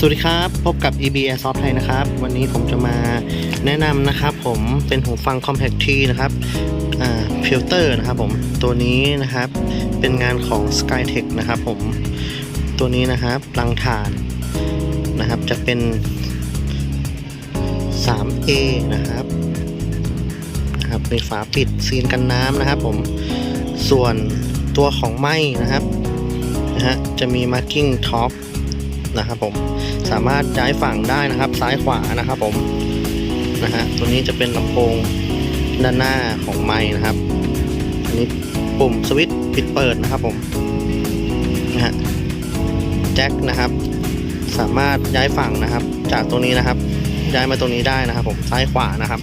สวัสดีครับ พบกับ EB Airsoft ไทยนะครับ วันนี้ผมจะมาแนะนำนะครับ ผมเป็นหูฟัง Compact T นะครับฟิลเตอร์นะครับผมตัวนี้นะครับเป็นงานของ Skytech นะครับผมตัวนี้นะครับรังฐานนะครับจะเป็น 3A นะครับนะครับมีฝาปิดซีนกันน้ำนะครับผมส่วนตัวของไม้นะครับนะฮะจะมี marking top นะครับผมสามารถย้ายฝั่งได้นะครับ ซ้ายขวานะครับผมนะฮะตัวนี้จะเป็นลำโพงด้านหน้าของไม้นะครับอันนี้ปุ่มสวิตช์ปิดเปิดนะครับผมนะฮะแจ็คนะครับ สามารถย้ายฝั่งนะครับ จากตรงนี้นะครับ ย้ายมาตรงนี้ได้นะครับ ผมซ้ายขวานะครับ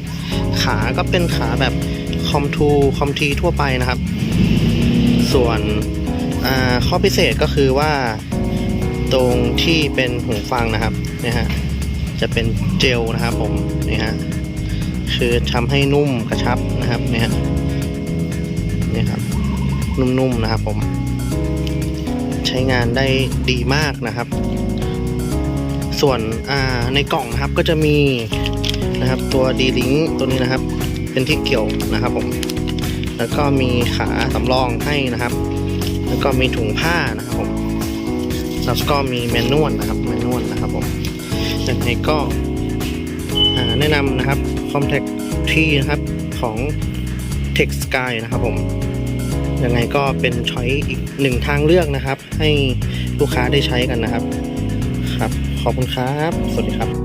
ขาก็เป็นขาแบบคอมทูคอมทีทั่วไปนะครับ ส่วนข้อพิเศษก็คือว่า ตรงที่เป็นหูฟังนะครับเนี่ยฮะจะเป็นเจลนะครับผมนี่ฮะคือทำให้นุ่มกระชับนะครับเนี่ยฮะนี่ครับนุ่มๆนะครับผม ใช้งานได้ดีมากนะครับ ส่วนในกล่องนะครับก็จะมีนะครับตัวดีลิงตัวนี้นะครับ เป็นที่เกี่ยวนะครับผม แล้วก็มีขาสำรองให้นะครับ แล้วก็มีถุงผ้านะครับผม แล้วก็มีแมนนวลนะครับแมนนวลนะครับผมยังไงก็แนะนำนะครับคอมแทคที่นะครับของ Tech Sky นะครับผมยังไงก็เป็นช้อยอีกหนึ่งทางเลือกนะครับ ให้ลูกค้าได้ใช้กันนะครับ ครับ ขอบคุณครับ สวัสดีครับ